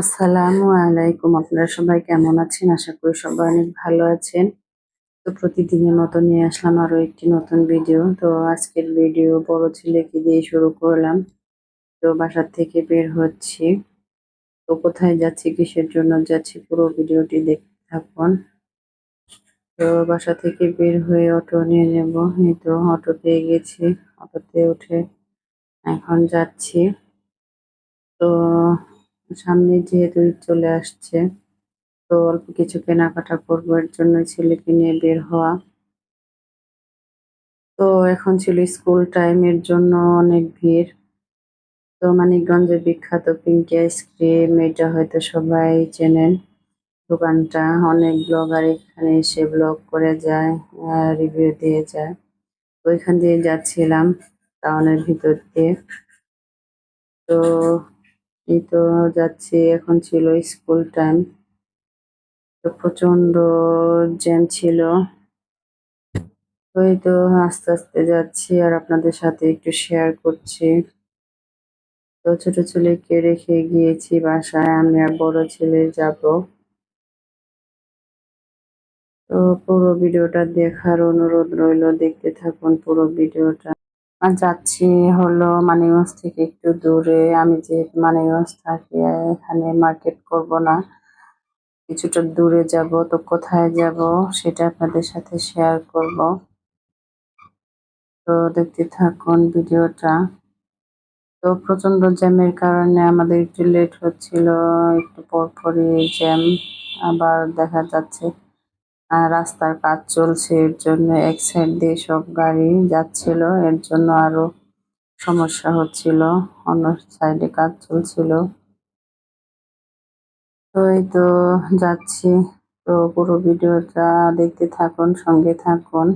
আসসালামু আলাইকুম। আপনারা সবাই কেমন আছেন? আশা করি সবাই অনেক ভালো আছেন। তো প্রতিদিনের মতো নিয়ে আসলাম আরও একটি নতুন ভিডিও তো আজকের ভিডিও বড় ছেলেকে দিয়ে শুরু করলাম। তো বাসার থেকে বের হচ্ছি। তো কোথায় যাচ্ছি, কিসের জন্য যাচ্ছি, পুরো ভিডিওটি দেখতে থাকুন। তো বাসা থেকে বের হয়ে অটো নিয়ে নেব। এই তো অটো পেয়ে গেছি। অটোতে উঠে এখন যাচ্ছি। তো সামনে যেহেতু ঈদ চলে আসছে, তো অল্প কিছু কেনাকাটা করব। এর জন্য ছেলেকে নিয়ে বের হওয়া। তো এখন ছিল স্কুল টাইমের জন্য অনেক ভিড়। তো মানিকগঞ্জের বিখ্যাত পিঙ্কি আইসক্রিম, এটা হয়তো সবাই চেনেন দোকানটা। অনেক ব্লগার এখানে এসে ব্লগ করে যায় রিভিউ দিয়ে যায়। ওইখান দিয়ে যাচ্ছিলাম টাউনের ভিতর দিয়ে। তো এই তো যাচ্ছি, এখন ছিল স্কুল টাইম তো প্রচণ্ড জ্যাম ছিল। ওই তো আস্তে আস্তে যাচ্ছি আর আপনাদের সাথে একটু শেয়ার করছি। তো ছোট ছেলেকে রেখে গিয়েছি বাসায়, আমি আর বড় ছেলে যাব। তো পুরো ভিডিওটা দেখার অনুরোধ রইল, দেখতে থাকুন পুরো ভিডিওটা। যাচ্ছি হলো মানিগঞ্জ থেকে একটু দূরে। আমি যে মানিগঞ্জ থাকি এখানে মার্কেট করব না, কিছুটা দূরে যাব। তো কোথায় যাব সেটা আপনাদের সাথে শেয়ার করব। তো দেখতে থাকুন ভিডিওটা। তো প্রচণ্ড জ্যামের কারণে আমাদের একটু লেট হচ্ছিল, একটু পরপরই জ্যাম। আবার দেখা যাচ্ছে আহ, রাস্তার কাজ চলছে এর জন্য এক সাইড দিয়ে সব গাড়ি যাচ্ছিল এর জন্য আরও সমস্যা হচ্ছিল অন্য সাইডে কাজ চলছিল। তো এই তো যাচ্ছি তো পুরো ভিডিওটা দেখতে থাকুন সঙ্গে থাকুন।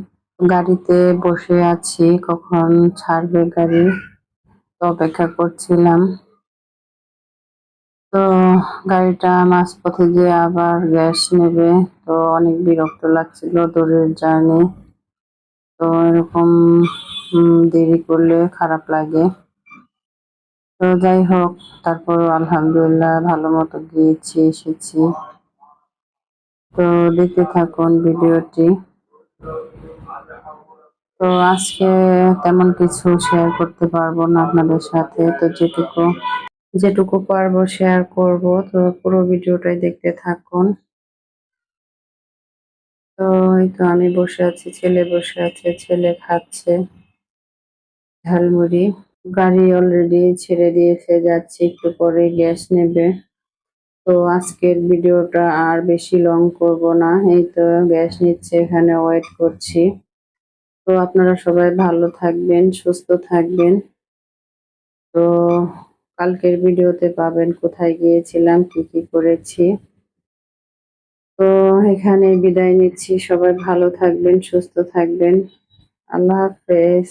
গাড়িতে বসে আছি কখন ছাড়বে গাড়ি? তো অপেক্ষা করছিলাম। তো গাড়িটা মাঝপথে গিয়ে আবার গ্যাস নেবে। তো অনেক বিরক্ত লাগছিল দূরের জার্নি। তো এরকম দেরি করলে খারাপ লাগে। তো যাই হোক, তারপর আলহামদুলিল্লাহ ভালো মতো গিয়েছি, এসেছি। তো দেখতে থাকুন ভিডিওটি। তো আজকে তেমন কিছু শেয়ার করতে পারব না আপনাদের সাথে, তো যেটুকু যেটুকু পারব শেয়ার করব। তো পুরো ভিডিওটাই দেখতে থাকুন। তো এই তো আমি বসে আছি, ছেলে বসে আছে, ছেলে খাচ্ছে। ঝালমুড়ি। গাড়ি অলরেডি ছেড়ে দিয়েছে, যাচ্ছে, একটু পরে গ্যাস নেবে। তো আজকের ভিডিওটা আর বেশি লং করব না। এই তো গ্যাস নিচ্ছে, এখানে ওয়েট করছি। তো আপনারা সবাই ভালো থাকবেন, সুস্থ থাকবেন। তো কালকের ভিডিওতে পাবেন কোথায় গিয়েছিলাম, কি কি করেছি। তো এখানে বিদায় নিচ্ছি। সবাই ভালো থাকবেন, সুস্থ থাকবেন। আল্লাহ হাফেজ।